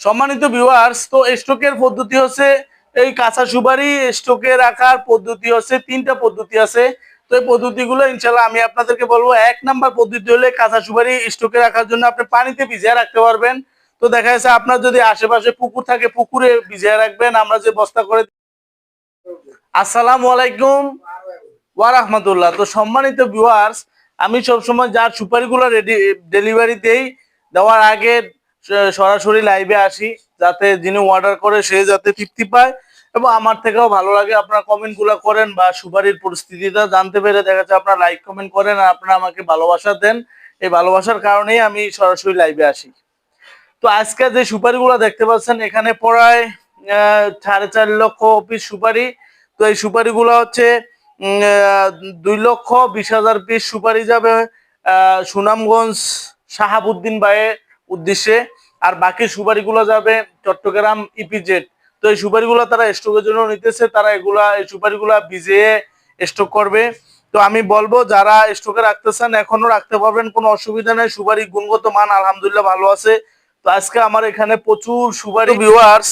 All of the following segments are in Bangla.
সম্মানিত ভিউয়ার্স তো স্টকের পদ্ধতি হচ্ছে এই কাঁচা সুপারি স্টকে রাখার পদ্ধতি হচ্ছে, তিনটা পদ্ধতি আছে। তো এই পদ্ধতিগুলো ইনশাল্লাহ আমি আপনাদেরকে বলব, এক নাম্বার পদ্ধতি হলে কাঁচা সুপারি স্টকে রাখার জন্য আপনি পানিতে ভিজিয়ে রাখতে পারবেন। তো দেখা যাচ্ছে আপনার যদি আশেপাশে পুকুর থাকে, পুকুরে ভিজিয়ে রাখবেন। আমরা যে বস্তা করে আসসালাম আলাইকুম ওয়া রাহমাতুল্লাহ। তো সম্মানিত ভিউয়ার্স আমি সবসময় যার সুপারিগুলো রেডি ডেলিভারি দেই, দেওয়ার আগে সরাসরি লাইভে আসি, যাতে যিনি অর্ডার করে সে যাতে তৃপ্তি পায় এবং আমার থেকেও ভালো লাগে। আপনারা কমেন্টগুলো করেন বা সুপারির পরিস্থিতিটা জানতে পেরে দেখা যাচ্ছে আপনারা লাইক কমেন্ট করেন আর আপনারা আমাকে ভালোবাসা দেন। এই ভালোবাসার কারণেই আমি সরাসরি লাইভে আসি। তো আজকে যে সুপারিগুলো দেখতে পাচ্ছেন, এখানে প্রায় সাড়ে চার লক্ষ পিস সুপারি। তো এই সুপারিগুলো হচ্ছে দুই লক্ষ বিশ হাজার পিস সুপারি যাবে সুনামগঞ্জ শাহাবুদ্দিন ভাইয়ের উদ্দেশ্যে। আর বাকি সুপারিগুলো যাবে চট্টগ্রাম ইপিজেড তো এই সুপারিগুলো তারা স্টকের জন্য নিতেছে তারা এগুলা এই সুপারিগুলা ভিজিয়ে স্টক করবে। তো আমি বলব যারা স্টকে রাখতেছেন এখনও রাখতে পারবেন কোনো অসুবিধা নেই। সুপারি গুণগত মান আলহামদুলিল্লাহ ভালো আছে। তো আজকে আমার এখানে প্রচুর সুপারি ভিউয়ার্স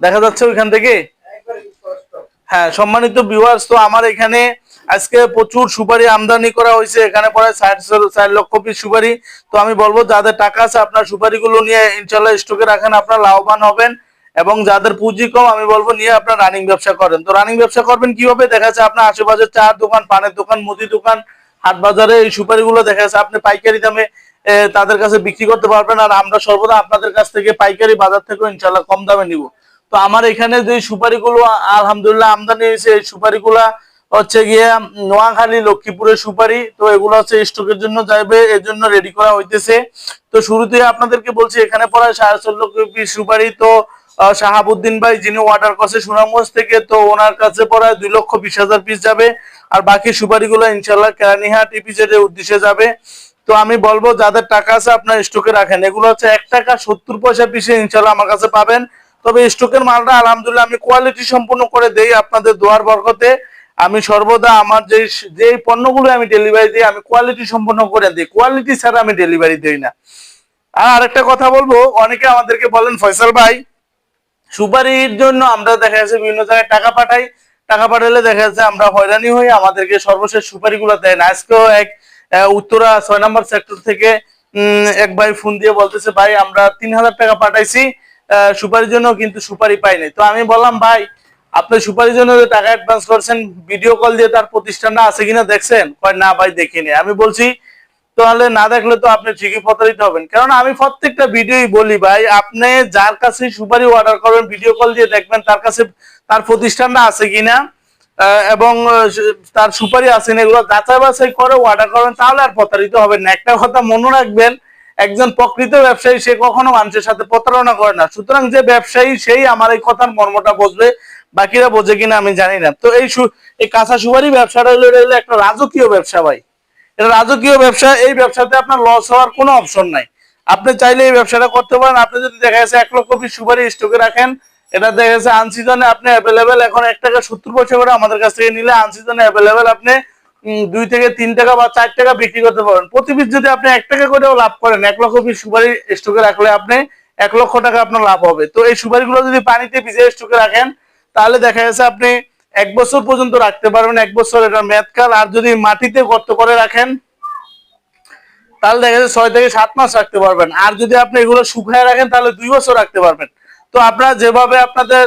দেখা যাচ্ছে ওইখান থেকে? হ্যাঁ সম্মানিত ভিউয়ার্স তো আমার এখানে আজকে প্রচুর সুপারি আমদানি করা হয়েছে, এখানে প্রায় ষাট চার লক্ষ পিস সুপারি। তো আমি বলব, যাদের টাকা আছে আপনার সুপারিগুলো নিয়ে ইনশাল্লাহ স্টকে রাখেন, আপনার লাভবান হবেন। এবং যাদের পুঁজি কম, আমি বলব, নিয়ে আপনার রানিং ব্যবসা করেন। তো রানিং ব্যবসা করবেন কীভাবে? দেখা যাচ্ছে আপনার আশেপাশে চার দোকান, পানের দোকান, মুদি দোকান, হাট বাজারে এই সুপারিগুলো দেখা যাচ্ছে আপনি পাইকারি দামে তাদের কাছে বিক্রি করতে পারবেন। আর আমরা সর্বদা আপনাদের কাছ থেকে পাইকারি বাজার থেকে ইনশাল্লাহ কম দামে নিব। তো আমার এখানে যে সুপারিগুলো, আলহামদুলিল্লাহ আমদানি হয়েছে, এই সুপারিগুলা হচ্ছে গিয়ে নোয়াখালী, লক্ষ্মীপুরের সুপারি। তো এগুলো হচ্ছে স্টকের জন্য যাবে এর জন্য রেডি করা হইতেছে। তো শুরুতে আপনাদেরকে বলছি, এখানে পড়ায় সাড়ে চার লক্ষ সুপারি। তো শাহাবুদ্দিন ভাই যিনি অর্ডার করছে সুনামগঞ্জ থেকে, তো ওনার কাছে পড়ায় দুই লক্ষ বিশ হাজার পিস যাবে। আর বাকি সুপারিগুলো ইনশাল্লাহ কেরানিহাট ইপিজেডের উদ্দেশ্যে যাবে। তো আমি বলব, যাদের টাকা আছে আপনার স্টকে রাখেন। এগুলো হচ্ছে এক টাকা সত্তর পয়সা পিসে ইনশাল্লাহ আমার কাছে পাবেন। তবে স্টকের মালটা আলহামদুলিল্লাহ আমি কোয়ালিটি সম্পূর্ণ করে দেই আপনাদের দোয়ার বরকতে। আমি সর্বদা আমার যে যে পণ্যগুলো আমি ডেলিভারি দিই, আমি কোয়ালিটি সম্পন্ন করে দিই। কোয়ালিটি ছাড়া আমি ডেলিভারি দিই না। আর আরেকটা কথা বলব, অনেকে আমাদেরকে বলেন, ফয়সাল ভাই, সুপারির জন্য আমরা দেখা যাচ্ছে বিভিন্ন জায়গায় টাকা পাঠাই। টাকা পাঠালে দেখা যাচ্ছে আমরা হয়রানি হই, আমাদেরকে সর্বশেষ সুপারিগুলো দেয় না। আজকেও এক উত্তরা ছয় নম্বর সেক্টর থেকে এক ভাই ফোন দিয়ে বলতেছে, ভাই, আমরা তিন হাজার টাকা পাঠাইছি সুপারির জন্য কিন্তু সুপারি পাইনি তো আমি বললাম, ভাই আপনি সুপারির জন্য টাকা অ্যাডভান্স করছেন ভিডিও কল দিয়ে তার প্রতিষ্ঠানটা আছে কিনা দেখছেন? কয়, না ভাই, দেখিনি। আমি বলছি, তাহলে না দেখলে তো আপনি ঠিকই প্রতারিত হবেন। কারণ আমি প্রত্যেকটা ভিডিওই বলি ভাই, আপনি যার কাছে সুপারি অর্ডার করবেন ভিডিও কল দিয়ে দেখবেন তার কাছে তার প্রতিষ্ঠানটা আছে কিনা এবং তার সুপারি আছে না এগুলো যাচাই বাছাই করে অর্ডার করবেন, তাহলে আর প্রতারিত হবেন না। একটা কথা মনে রাখবেন, একজন প্রকৃত ব্যবসায়ী, সে কখনো মানুষের সাথে প্রতারণা করে না। সুতরাং যে ব্যবসায়ী, সেই আমার এই কথার মর্মটা বুঝবে। বাকিরা বোঝে কিনা আমি জানি না। তো এই এই কাঁচা সুপারি ব্যবসাটা হলো, এটা একটা রাজকীয় ব্যবসা ভাই। এটা রাজকীয় ব্যবসা, এই ব্যবসাতে আপনার লস হওয়ার কোনো অপশন নাই। আপনি চাইলে এই ব্যবসাটা করতে পারেন। আপনি যদি দেখা যাচ্ছে এক লক্ষ পিস সুপারি স্টকে রাখেন, এটা দেখা যাচ্ছে আনসিজনে আপনি অ্যাভেলেবেল এখন এক টাকা সত্তর পয়সা করে আমাদের কাছ থেকে নিলে আনসিজনে অ্যাভেলেবেল আপনি দুই থেকে তিন টাকা বা চার টাকা বিক্রি করতে পারেন। প্রতি পিস যদি আপনি এক টাকা করেও লাভ করেন, এক লক্ষ পিস সুপারি স্টকে রাখলে আপনি এক লক্ষ টাকা আপনার লাভ হবে। তো এই সুপারিগুলো যদি পানিতে ভিজে স্টকে রাখেন তাহলে দেখা যাচ্ছে আপনি এক বছর পর্যন্ত রাখতে পারবেন, এক বছর এটা মেয়াদকাল আর যদি মাটিতে গর্ত করে রাখেন, তাহলে দেখা যাচ্ছে ছয় থেকে সাত মাস রাখতে পারবেন। আর যদি আপনি এগুলো শুকায় রাখেন, তাহলে দুই বছর রাখতে পারবেন। তো আপনারা যেভাবে আপনাদের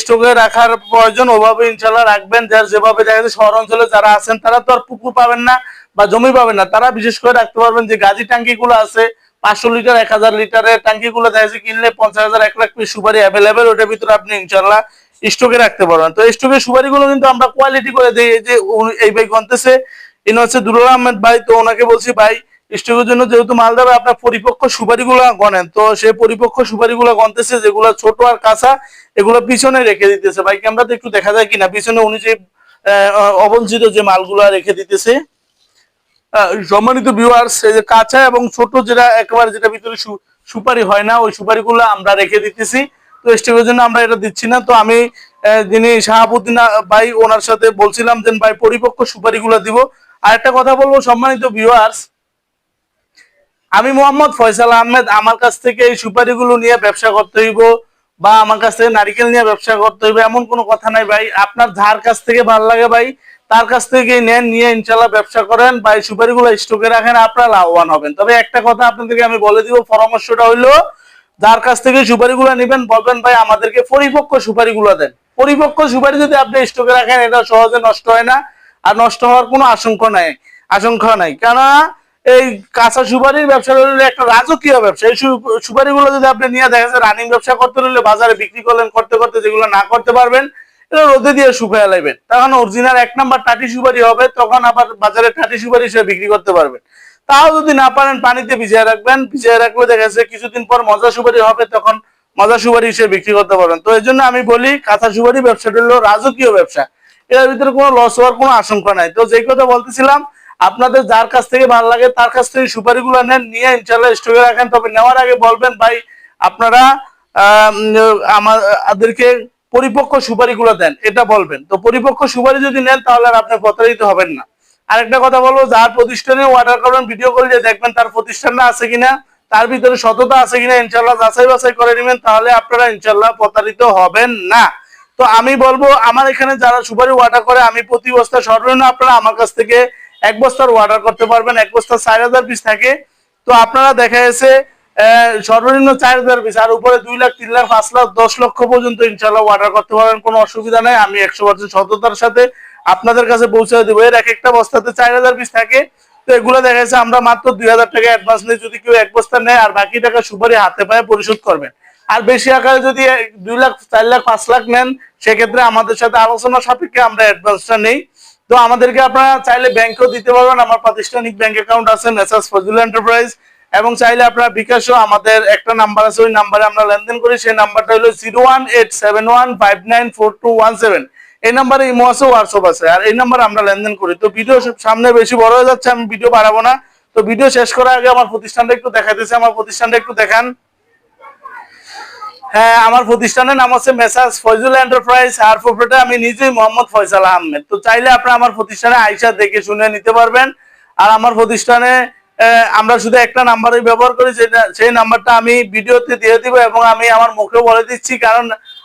স্টকে রাখার প্রয়োজন, ওভাবে ইনশাল্লাহ রাখবেন। যার যেভাবে দেখা যাচ্ছে শহর অঞ্চলে যারা আছেন, তারা তো আর পুকুর পাবেন না বা জমি পাবেন না। তারা বিশেষ করে রাখতে পারবেন যে গাজি ট্যাঙ্কি গুলো আছে পাঁচশো লিটার, এক হাজার লিটারের ট্যাঙ্কি গুলো যাচ্ছে কিনলে পঞ্চাশ হাজার, এক লাখ পিস সুপারি অ্যাভেলেবেল ওটার ভিতরে আপনি ইনশাল্লাহ স্টকে রাখতে পারবেন। তো স্টকের সুপারি গুলো কিন্তু আমরা কোয়ালিটি করে দিই। যে এই ভাই গন্তেছে, ইনি হচ্ছে দুলাল আহমেদ ভাই, তো ওনাকে বলছি, ভাই স্টকের জন্য যেহেতু মাল দেবে, আপনার পরিপক্ক সুপারিগুলো গনেন। তো সেই পরিপক্ক সুপারিগুলো গনতেছে, যেগুলো ছোট আর কাঁচা, এগুলো পিছনে রেখে দিতেছে। ভাই ক্যামেরাতে একটু দেখা যায় কিনা? পিছনে উনি যে অবঞ্চিত যে মালগুলো রেখে দিতেছে। সম্মানিত ভিউয়ার্স যে কাঁচা এবং ছোট যেটা একেবারে যেটা ভিতরে সুপারি হয় না, ওই সুপারিগুলো আমরা রেখে দিতেছি। তো স্টেপের জন্য আমরা এটা দিচ্ছি না। তো আমি যিনি শাহাবুদ্দিন ভাই, ওনার সাথে বলছিলাম যে, ভাই, পরিপক্ক সুপারিগুলো দিব। আর একটা কথা বলব, সম্মানিত ভিউয়ার্স আমি মোহাম্মদ ফয়সাল আহমেদ, আমার কাছ থেকে এই সুপারিগুলো নিয়ে ব্যবসা করতে হইব বা আমার কাছ থেকে নারিকেল নিয়ে ব্যবসা করতে হইবে, এমন কোনো কথা নাই ভাই। আপনার যার কাছ থেকে ভালো লাগে ভাই তার কাছ থেকে নেন, নিয়ে ইনশাল্লাহ ব্যবসা করেন, বা এই সুপারিগুলো স্টকে রাখেন, আপনারা লাভবান হবেন। তবে একটা কথা আপনাদেরকে আমি বলে দিব, পরামর্শটা হইল, যার কাছ থেকে সুপারিগুলো নেবেন, বলবেন, ভাই, আমাদেরকে পরিপক্ক সুপারিগুলো দেন। পরিপক্ক সুপারি যদি আপনি স্টকে রাখেন, এটা সহজে নষ্ট হয় না, আর নষ্ট হওয়ার কোনো আশঙ্কা নাই আশঙ্কা নাই। কেননা, এই কাঁচা সুপারির ব্যবসা হলে একটা রাজকীয় ব্যবসা। এই সুপারিগুলো যদি আপনি নিয়ে, দেখা রানিং ব্যবসা করতে হলে বাজারে বিক্রি করলেন, করতে করতে যেগুলো না করতে পারবেন রোদে দিয়ে শুকায় লাইবেন। তখন অরিজিনাল এক নাম্বার টাটি সুপারি হবে, তখন আবার বাজারে টাটি সুপারি হিসেবে বিক্রি করতে পারবেন তাও যদি না পারেন, পানিতে ভিজিয়ে রাখবেন। ভিজিয়ে রাখলে দেখা যাচ্ছে কিছুদিন পর মজা সুপারি হবে, তখন মজা সুপারি হিসেবে বিক্রি করতে পারবেন। তো এই জন্য আমি বলি কাঁচা সুপারি ব্যবসাটা হলো রাজকীয় ব্যবসা। এর ভিতরে কোনো লস হওয়ার কোনো আশঙ্কা নাই। তো যেই কথা বলতেছিলাম, আপনাদের যার কাছ থেকে ভালো লাগে, তার কাছ থেকে সুপারিগুলো নেন, নিয়ে ইনশাল্লাহ স্টকে রাখেন। তবে নেওয়ার আগে বলবেন, ভাই, আপনারা আমাদেরকে পরিপক্ক সুপারিগুলো দেন এটা বলবেন। তো পরিপক্ক সুপারি যদি নেন তাহলে আর আপনি প্রতারিত হবেন না। আরেকটা কথা বলব যার প্রতিষ্ঠানে অর্ডার করবেন ভিডিও করলে দেখবেন তার প্রতিষ্ঠানটা আছে কিনা তার ভিতরে সততা আছে কিনা ইনশাল্লাহ যাচাই বাছাই করে নেবেন তাহলে আপনারা ইনশাল্লাহ প্রতারিত হবেন না। তো আমি বলব আমার এখানে যারা সুপারি ওয়াটার করে আমি প্রতি বস্তা সর্বনিম্ন আপনারা আমার কাছ থেকে এক বস্তার ওয়াটার করতে পারবেন এক বস্তা চার হাজার পিস থাকে। তো আপনারা দেখা আহ, সর্বনিম্ন চার হাজার পিস। আর উপরে দুই লাখ, তিন লাখ, পাঁচ লাখ, দশ লক্ষ পর্যন্ত ইনশাল্লাহ অর্ডার করতে পারবেন কোনো অসুবিধা নাই। আমি একশো পার্সেন্ট সাথে আপনাদের কাছে পৌঁছে দেবো। এর এক একটা বস্তাতে চার হাজার পিস থাকে। তো এগুলো দেখা যাচ্ছে আমরা মাত্র দুই হাজার টাকা অ্যাডভান্স নিয়ে যদি কেউ এক বস্তা নেয়, আর বাকি টাকা সুপারি হাতে পায়ে পরিশোধ করবেন। আর বেশি আকারে যদি দুই লাখ, চার লাখ, পাঁচ লাখ নেন, সেক্ষেত্রে আমাদের সাথে আলোচনা সাপেক্ষে আমরা অ্যাডভান্সটা নেই। তো আমাদেরকে আপনারা চাইলে ব্যাংকেও দিতে পারবেন। আমার প্রাতিষ্ঠানিক ব্যাংক অ্যাকাউন্ট আছে মেসাজ ফজল এন্টারপ্রাইজ এবং চাইলে আপনারা বিকাশও আমাদের একটা নাম্বার আছে, ওই নাম্বারে আমরা লেনদেন করি। সেই নাম্বারটা হলো zero one eight seven one five nine four two one seven. এই নাম্বারে ইমো আছে, হোয়াটসঅ্যাপ আছে, আর এই নাম্বারে আমরা লেনদেন করি। তো ভিডিও সামনে বেশি বড় হয়ে যাচ্ছে, আমি ভিডিও বাড়াবো না। তো ভিডিও শেষ করার আগে আমার প্রতিষ্ঠানটা একটু দেখাইতেছে, আমার প্রতিষ্ঠানটা একটু দেখান। হ্যাঁ আমার প্রতিষ্ঠানের নাম হচ্ছে মেসাজ ফয়জুল এন্টারপ্রাইজ আর প্রোপ্রাইটার আমি নিজেই মোহাম্মদ ফয়সাল আহমেদ। তো চাইলে আপনারা আমার প্রতিষ্ঠানে আইসা দেখে শুনে নিতে পারবেন। আর আমার প্রতিষ্ঠানে আমরা শুধু একটা নাম্বারই ব্যবহার করি যেটা সেই নাম্বারটা আমি ভিডিওতে দিয়ে দিব এবং আমি আমার মুখেও বলে দিচ্ছি, কারণ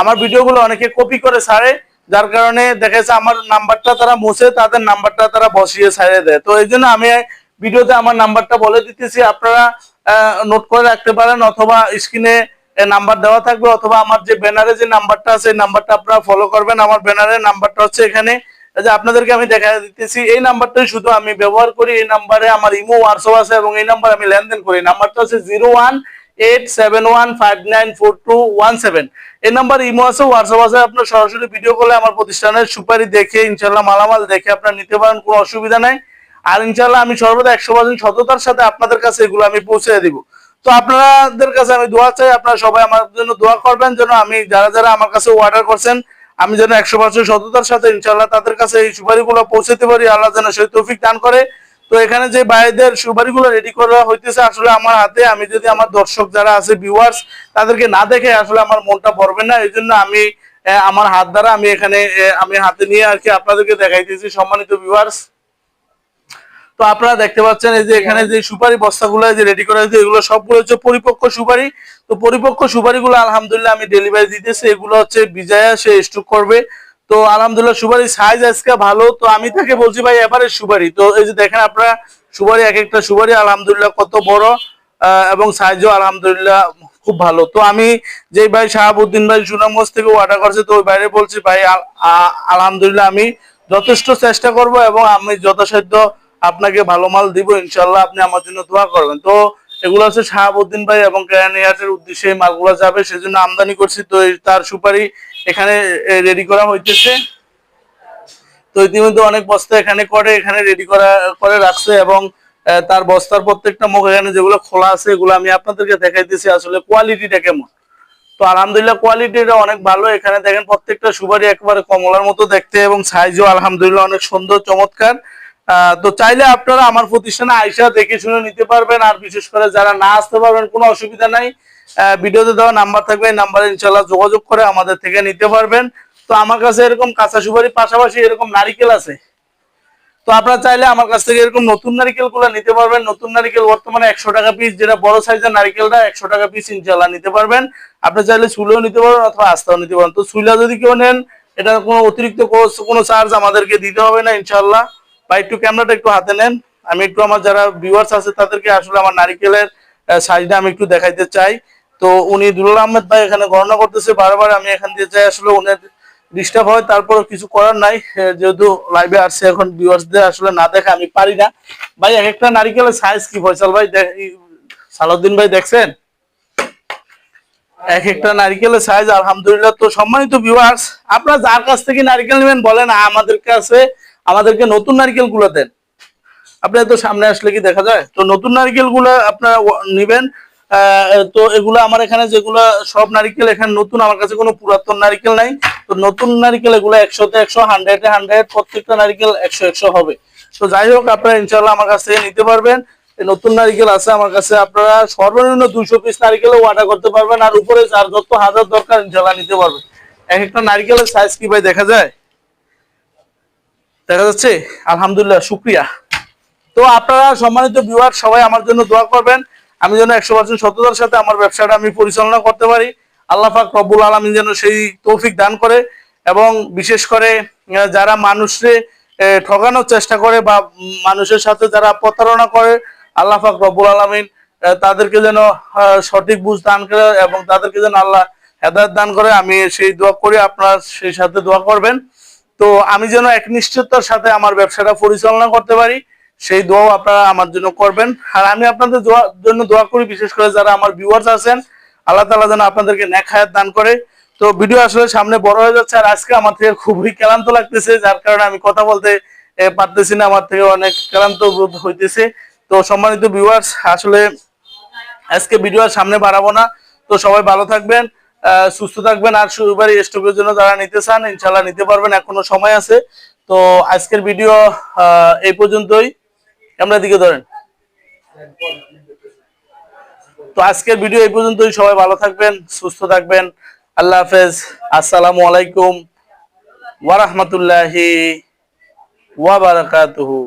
আমার ভিডিওগুলো অনেকে কপি করে ছাড়ে, যার কারণে দেখেছে আমার নাম্বারটা তারা মুছে, তাদের নাম্বারটা তারা বসিয়ে ছাড়িয়ে দেয়। তো এই জন্য আমি ভিডিওতে আমার নাম্বারটা বলে দিতেছি, আপনারা নোট করে রাখতে পারেন, অথবা স্ক্রিনে নাম্বার দেওয়া থাকবে, অথবা আমার যে ব্যানারে যে নাম্বারটা আছে নাম্বারটা আপনারা ফলো করবেন, আমার ব্যানারের নাম্বারটা হচ্ছে এখানে। যে আপনাদেরকে আমি দেখা দিতেছি, এই নাম্বারটাই শুধু আমি ব্যবহার করি, এই নাম্বারে আমার ইমো, হোয়াটসঅ্যাপ আছে এবং এই নাম্বার আমি লেনদেন করি। নাম্বারটা হচ্ছে zero one eight seven one five nine four two one seven. এই নাম্বার ইমো আছে, হোয়াটসঅ্যাপ আছে, আপনার সরাসরি ভিডিও কলে আমার প্রতিষ্ঠানের সুপারি দেখে ইনশাল্লাহ মালামাল দেখে আপনার নিতে পারেন, কোনো অসুবিধা নাই। আর ইনশাল্লাহ আমি সর্বদা একশো পার্সেন্ট সততার সাথে আপনাদের কাছে এগুলো আমি পৌঁছে দিব। তো আপনাদের কাছে আমি দোয়া চাই, আপনারা সবাই আমার জন্য দোয়া করবেন, যেন আমি যারা যারা আমার কাছে অর্ডার করছেন আমি যেন একশো পার্সেন্ট সততার সাথে ইনশাল্লাহ তাদের কাছে এই সুপারিগুলো পৌঁছাতে পারি, আল্লাহ যেন সেই তৌফিক দান করে। তো এখানে যে বাইরেদের সুপারিগুলো রেডি করা হইতেছে, আসলে আমার হাতে, আমি যদি আমার দর্শক যারা আছে ভিউয়ার্স তাদেরকে না দেখে আসলে আমার মনটা ভরবে না এই জন্য আমি আমার হাত দ্বারা আমি এখানে আমি হাতে নিয়ে আর কি আপনাদেরকে দেখাইতেছি, সম্মানিত ভিউয়ার্স তো আপনারা দেখতে পাচ্ছেন এই যে এখানে যে সুপারি বস্তাগুলো যে রেডি করা হয়েছে, এগুলো সবগুলো হচ্ছে পরিপক্ক সুপারি। তো পরিপক্ক সুপারিগুলো আলহামদুলিল্লাহ আমি ডেলিভারি দিতেছি। এগুলো হচ্ছে বিজয়া, সে স্টক করবে। তো আলহামদুলিল্লাহ সুপারি সাইজ আজকে ভালো। তো আমি তাকে বলছি, ভাই এবারে সুপারি। তো এই যে দেখেন আপনারা, সুপারি এক একটা সুপারি আলহামদুলিল্লাহ কত বড় এবং সাইজও আলহামদুলিল্লাহ খুব ভালো। তো আমি যে ভাই শাহাবুদ্দিন ভাই সুনামগঞ্জ থেকে অর্ডার করছে, তো ওই বাইরে বলছি, ভাই আলহামদুলিল্লাহ আমি যথেষ্ট চেষ্টা করব এবং আমি যথাসাধ্য আপনাকে ভালো মাল দিব ইনশাল্লাহ আপনি আমার জন্য দোয়া করবেন। তো এগুলো হচ্ছে শাহাবুদ্দিন ভাই এবং কেরানিয়াটের উদ্দেশ্যে মালগুলো যাবে, সেজন্য আমদানি করছি। তো তার সুপারি এখানে রেডি করা হইতেছে। তো ইতিমধ্যে অনেক বস্তা এখানে করে, এখানে রেডি করা, করে রাখছে এবং তার বস্তার প্রত্যেকটা মুখ এখানে যেগুলো খোলা আছে, এগুলো আমি আপনাদেরকে দেখাইতেছি আসলে কোয়ালিটিটা কেমন। তো আলহামদুলিল্লাহ কোয়ালিটিটা অনেক ভালো। এখানে দেখেন প্রত্যেকটা সুপারি একবারে কমলার মতো দেখতে এবং সাইজও আলহামদুলিল্লাহ অনেক সুন্দর, চমৎকার। তো চাইলে আপনারা আমার প্রতিষ্ঠানে আইসা দেখে শুনে নিতে পারবেন। আর বিশেষ করে যারা না আসতে পারবেন, কোনো অসুবিধা নাই। ভিডিওতে দেওয়া নাম্বার থাকবে, এই নাম্বারে ইনশাল্লাহ যোগাযোগ করে আমাদের থেকে নিতে পারবেন। তো আমার কাছে এরকম কাঁচা সুপারি, পাশাপাশি এরকম নারিকেল আছে। তো আপনারা চাইলে আমার কাছ থেকে এরকম নতুন নারিকেলগুলো নিতে পারবেন। নতুন নারিকেল বর্তমানে একশো টাকা পিস যেটা বড় সাইজের নারিকেলটা একশো টাকা পিস ইনশাল্লাহ নিতে পারবেন। আপনি চাইলে চুলেও নিতে পারবেন অথবা আস্তাও নিতে পারবেন। তো চুলা যদি কেউ নেন এটা কোনো অতিরিক্ত কোনো চার্জ আমাদেরকে দিতে হবে না ইনশাল্লাহ বা একটু ক্যামেরাটা একটু হাতে নেন। আমি একটু আমার যারা ভিউয়ার্স আছে, তাদেরকে আসলে আমার নারিকেলের সাইজটা আমি একটু দেখাইতে চাই। তো উনি দুলাল আহমেদ ভাই এখানে গণনা করতেছে, বারবার আমি এখান দিয়ে চাই আসলে উনি ডিস্টার্ব হয় তারপর কিছু করার নাই। যেহেতু লাইভে আসছে, এখন ভিউয়ার্সদের আসলে না দেখে আমি পারি না। ভাই, এক একটা নারিকেলের সাইজ কি? ফয়সাল ভাই সালাউদ্দিন ভাই দেখছেন? এক একটা নারিকেলের সাইজ আলহামদুলিল্লাহ, তো সম্মানিত ভিউয়ার্স আপনারা যার কাছ থেকে নারিকেল নেবেন বলেন, আমাদের কাছে আমাদেরকে নতুন নারকেলগুলো দেন। আপনার তো সামনে আসলে কি দেখা যায়? তো নতুন নারকেলগুলো আপনারা নিবেন তো এগুলো আমার এখানে যেগুলো সব নারিকেল, এখানে নতুন আমার কাছে কোনো পুরাতন নারিকেল নাই। তো নতুন নারিকেল এগুলো একশোতে একশো, হান্ড্রেডে হান্ড্রেড, প্রত্যেকটা নারিকেল একশো একশো হবে। তো যাই হোক, আপনারা ইনশাল্লাহ আমার কাছ থেকে নিতে পারবেন। নতুন নারিকেল আছে আমার কাছে, আপনারা সর্বনিম্ন দুইশো পিস নারিকেলও অর্ডার করতে পারবেন। আর উপরে চার যত হাজার দরকার ইনশাল্লাহ নিতে পারবেন। এক একটা নারিকেলের সাইজ কি ভাই, দেখা যায়? দেখা যাচ্ছে, আলহামদুলিল্লাহ, শুক্রিয়া। তো আপনারা সম্মানিত ভিউয়ার সবাই আমার জন্য দোয়া করবেন। আমি যেন একশো পার্সেন্ট সততার সাথে আমার ব্যবসাটা আমি পরিচালনা করতে পারি। আল্লাহ পাক রব্বুল আলমিন যেন সেই তৌফিক দান করে এবং বিশেষ করে যারা মানুষে ঠকানোর চেষ্টা করে বা মানুষের সাথে যারা প্রতারণা করে, আল্লাহ পাক রব্বুল আলমিন তাদেরকে যেন সঠিক বুঝ দান করে এবং তাদেরকে যেন আল্লাহ হেদায়ত দান করে। আমি সেই দোয়া করি, আপনারা সেই সাথে দোয়া করবেন। তো আমি যেন এক একনিষ্ঠতার সাথে আমার ব্যবসাটা পরিচালনা করতে পারি, সেই দোয়াও আপনারা আমার জন্য করবেন। আর আমি আপনাদের জন্য দোয়া করি, বিশেষ করে যারা আমার ভিউয়ার্স আছেন, আল্লাহ তাআলা যেন আপনাদেরকে নেক হায়াত দান করে। তো ভিডিও আসলে সামনে বড় হয়ে যাচ্ছে, আর আজকে আমার থেকে খুবই ক্লান্ত লাগতেছে, যার কারণে আমি কথা বলতে পারতেছি না, আমার থেকে অনেক ক্লান্ত বোধ হইতেছে। তো সম্মানিত ভিউয়ার্স আসলে আজকে ভিডিও সামনে বাড়াবো না। তো সবাই ভালো থাকবেন। সুস্থ থাকবেন আর সুবারি স্টকের জন্য যারা নিতে চান ইনশাল্লাহ নিতে পারবেন, এখনও সময় আছে। তো আজকের ভিডিও এই পর্যন্তই। আমরা দিকে ধরেন। তো আজকের ভিডিও এই পর্যন্তই। সবাই ভালো থাকবেন, সুস্থ থাকবেন। আল্লাহ হাফেজ। আসসালামু আলাইকুম ওয়া রাহমাতুল্লাহি ওয়া বারাকাতুহু।